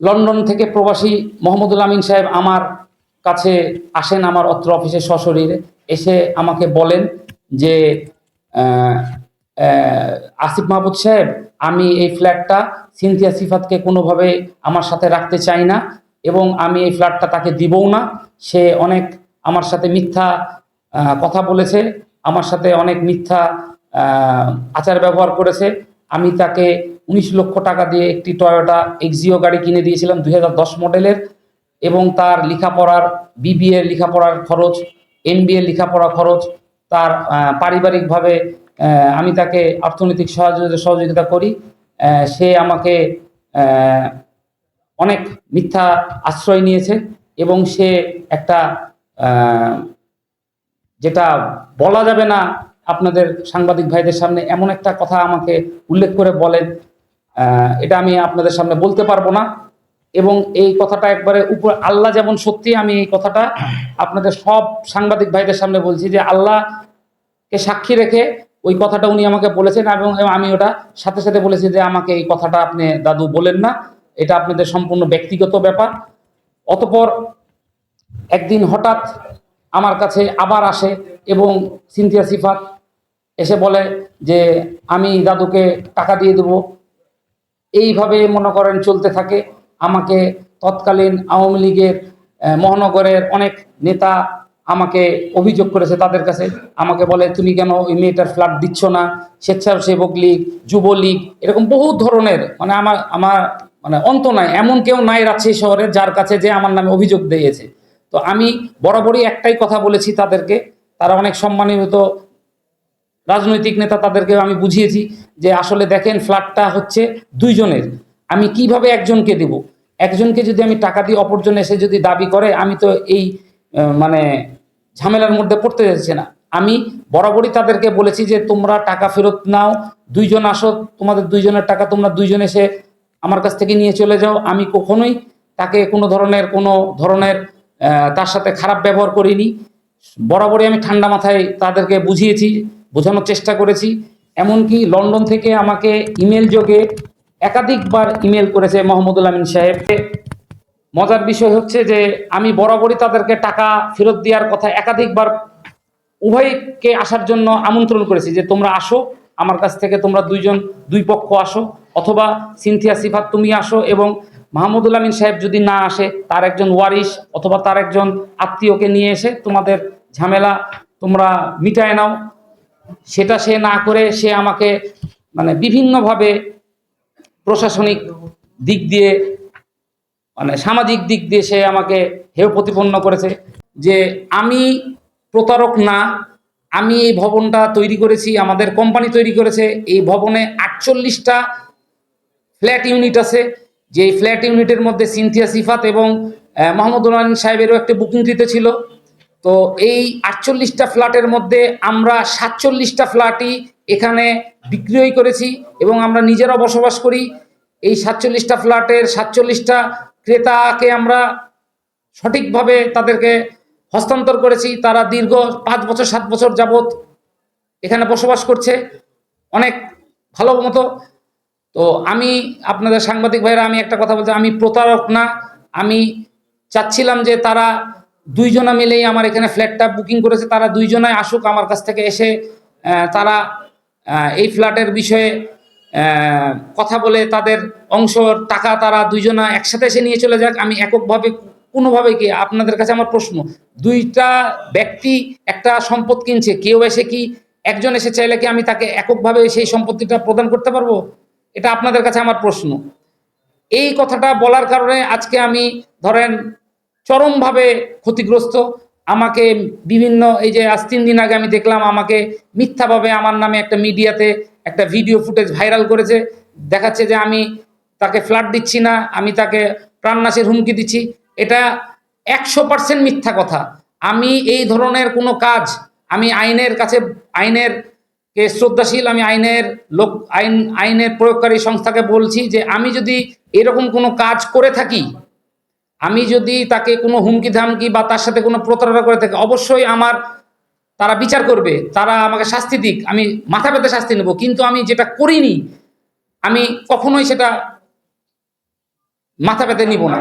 London থেকে প্রবাসী মোহাম্মদুল আমিন সাহেব আমার কাছে আসেন আমার অত্র অফিসে সশরীরে। এসে আমাকে বলেন যে আসিফ মাহমুদ সাহেব, আমি এই ফ্ল্যাটটা সিনথিয়া সিফাতকে কোনোভাবে আমার সাথে রাখতে চাই না এবং আমি এই ফ্ল্যাটটা তাকে দিবও না। সে অনেক আমার সাথে মিথ্যা কথা বলেছে, আমার সাথে অনেক মিথ্যা আচার ব্যবহার করেছে। আমি তাকে উনিশ লক্ষ টাকা দিয়ে একটি টয়োটা এক্সিও গাড়ি কিনে দিয়েছিলাম দু হাজার দশ মডেলের, এবং তার লেখাপড়ার বিবিএ লেখাপড়ার খরচ এমবিএ লেখাপড়া খরচ, তার পারিবারিকভাবে আমি তাকে অর্থনৈতিক সহযোগিতা সহযোগিতা করি। সে আমাকে অনেক মিথ্যা আশ্রয় নিয়েছে, এবং সে একটা যেটা বলা যাবে না আপনাদের সাংবাদিক ভাইদের সামনে, এমন একটা কথা আমাকে উল্লেখ করে বলেন এটা আমি আপনাদের সামনে বলতে পারব না। এবং এই কথাটা একবারে উপর আল্লাহ যেমন সত্যি, আমি এই কথাটা আপনাদের সব সাংবাদিক ভাইদের সামনে বলছি যে আল্লাহকে সাক্ষী রেখে ওই কথাটা উনি আমাকে বলেছেন এবং আমি ওটা সাথে সাথে বলেছি যে আমাকে এই কথাটা আপনি দাদু বলেন না। এটা আপনাদের সম্পূর্ণ ব্যক্তিগত ব্যাপার। অতপর একদিন হঠাৎ আমার কাছে আবার আসে এবং সিনথিয়া সিফাত এসে বলে যে, আমি দাদুকে টাকা দিয়ে দেবো। এইভাবে মনে করেন চলতে থাকে। আমাকে তৎকালীন আওয়ামী লীগের মহানগরের অনেক নেতা আমাকে অভিযোগ করেছে তাদের কাছে। আমাকে বলে, তুমি কেন ওই মেয়েটার ফ্ল্যাট দিচ্ছ না? স্বেচ্ছাসেবক লীগ যুবলীগ এরকম বহু ধরনের মানে আমার আমার মানে অন্ত নাই। এমন কেউ নাই রাজশাহী শহরে যার কাছে যে আমার নামে অভিযোগ দিয়েছে। তো আমি বরাবরই একটাই কথা বলেছি তাদেরকে। তারা অনেক সম্মানিত রাজনৈতিক নেতা তাদেরকে আমি বুঝিয়েছি যে আসলে দেখেন ফ্ল্যাটটা হচ্ছে দুইজনের। আমি কীভাবে একজনকে দেব? একজনকে যদি আমি টাকা দিই অপরজন এসে যদি দাবি করে, আমি তো এই মানে ঝামেলার মধ্যে পড়তে যাচ্ছি না। আমি বরাবরই তাদেরকে বলেছি যে তোমরা টাকা ফেরত নাও, দুইজন আসো, তোমাদের দুইজনের টাকা তোমরা দুইজন এসে আমার কাছ থেকে নিয়ে চলে যাও। আমি কখনোই তাকে কোনো ধরনের কোনো ধরনের তার সাথে খারাপ ব্যবহার করিনি। বরাবরই আমি ঠান্ডা মাথায় তাদেরকে বুঝিয়েছি বোঝানোর চেষ্টা করেছি। এমনকি লন্ডন থেকে আমাকে ইমেল যোগে একাধিকবার ইমেল করেছে মোহাম্মদুল আমিন সাহেব। মজার বিষয় হচ্ছে যে, আমি বরাবরই তাদেরকে টাকা ফেরত দেওয়ার কথা একাধিকবার উভয়কে আসার জন্য আমন্ত্রণ করেছি যে, তোমরা আসো, আমার কাছ থেকে তোমরা দুইজন, দুই পক্ষ আসো, অথবা সিনথিয়া সিফাত তুমি আসো এবং মাহমুদুল আমিন সাহেব যদি না আসে, তার একজন ওয়ারিশ অথবা তার একজন আত্মীয়কে নিয়ে এসে তোমাদের ঝামেলা তোমরা মিটায় নাও। সেটা সে না করে সে আমাকে মানে বিভিন্নভাবে প্রশাসনিক দিক দিয়ে মানে সামাজিক দিক দিয়ে সে আমাকে হেয় প্রতিপন্ন করেছে যে আমি প্রতারক না আমি এই ভবনটা তৈরি করেছি আমাদের কোম্পানি তৈরি করেছে এই ভবনে আটচল্লিশটা ফ্ল্যাট ইউনিট আছে যে ফ্ল্যাট ইউনিটের মধ্যে সিনথিয়া সিফাত এবং আহ, মাহমুদুল সাহেবেরও একটা বুকিং দিতে ছিল। তো এই আটচল্লিশটা ফ্ল্যাটের মধ্যে আমরা সাতচল্লিশটা ফ্ল্যাটই এখানে বিক্রয় করেছি এবং আমরা নিজেরা বসবাস করি। এই সাতচল্লিশটা ফ্ল্যাটের সাতচল্লিশটা ক্রেতাকে আমরা সঠিকভাবে তাদেরকে হস্তান্তর করেছি। তারা দীর্ঘ পাঁচ বছর, সাত বছর যাবত এখানে বসবাস করছে। অনেক ভালো মতো। তো আমি আপনাদের সাংবাদিক ভাইরা, আমি একটা কথা বলছি, আমি প্রতারক না। আমি চাচ্ছিলাম যে তারা দুইজনা মিলেই আমার এখানে ফ্ল্যাটটা বুকিং করেছে। তারা দুইজনাই আসুক আমার কাছ থেকে এসে তারা এই ফ্ল্যাটের বিষয়ে কথা বলে তাদের অংশ, টাকা তারা দুইজনা একসাথে এসে নিয়ে চলে যাক। আমি এককভাবে, কোনোভাবে কি আপনাদের কাছে আমার প্রশ্ন? দুইটা ব্যক্তি একটা সম্পদ কিনছে, কেউ এসে কি একজন এসে চাইলে কি আমি তাকে এককভাবে সেই সম্পত্তিটা প্রদান করতে পারব? এটা আপনাদের কাছে আমার প্রশ্ন। এই কথাটা বলার কারণে আজকে আমি ধরেন চরমভাবে ক্ষতিগ্রস্ত। আমাকে বিভিন্ন, এই যে আজ তিন দিন আগে আমি দেখলাম আমাকে মিথ্যাভাবে আমার নামে একটা মিডিয়াতে একটা ভিডিও ফুটেজ ভাইরাল করেছে। দেখাচ্ছে যে আমি তাকে ফ্ল্যাট দিচ্ছি না, আমি তাকে প্রাণনাশের হুমকি দিচ্ছি। এটা একশো পার্সেন্ট মিথ্যা কথা। আমি এই ধরনের কোনো কাজ, আমি আইনের কাছে, আইনের কে শ্রদ্ধাশীল, আমি আইনের লোক, আইন, আইনের প্রয়োগকারী সংস্থাকে বলছি যে আমি যদি এরকম কোনো কাজ করে থাকি আমি যদি তাকে কোনো হুমকি ধামকি বা তার সাথে কোনো প্রতারণা করে থাকি, অবশ্যই আমার তারা বিচার করবে, তারা আমাকে শাস্তি দিক, আমি মাথা পেতে শাস্তি নেব। কিন্তু আমি যেটা করিনি, আমি কখনোই সেটা মাথা পেতে নিব না।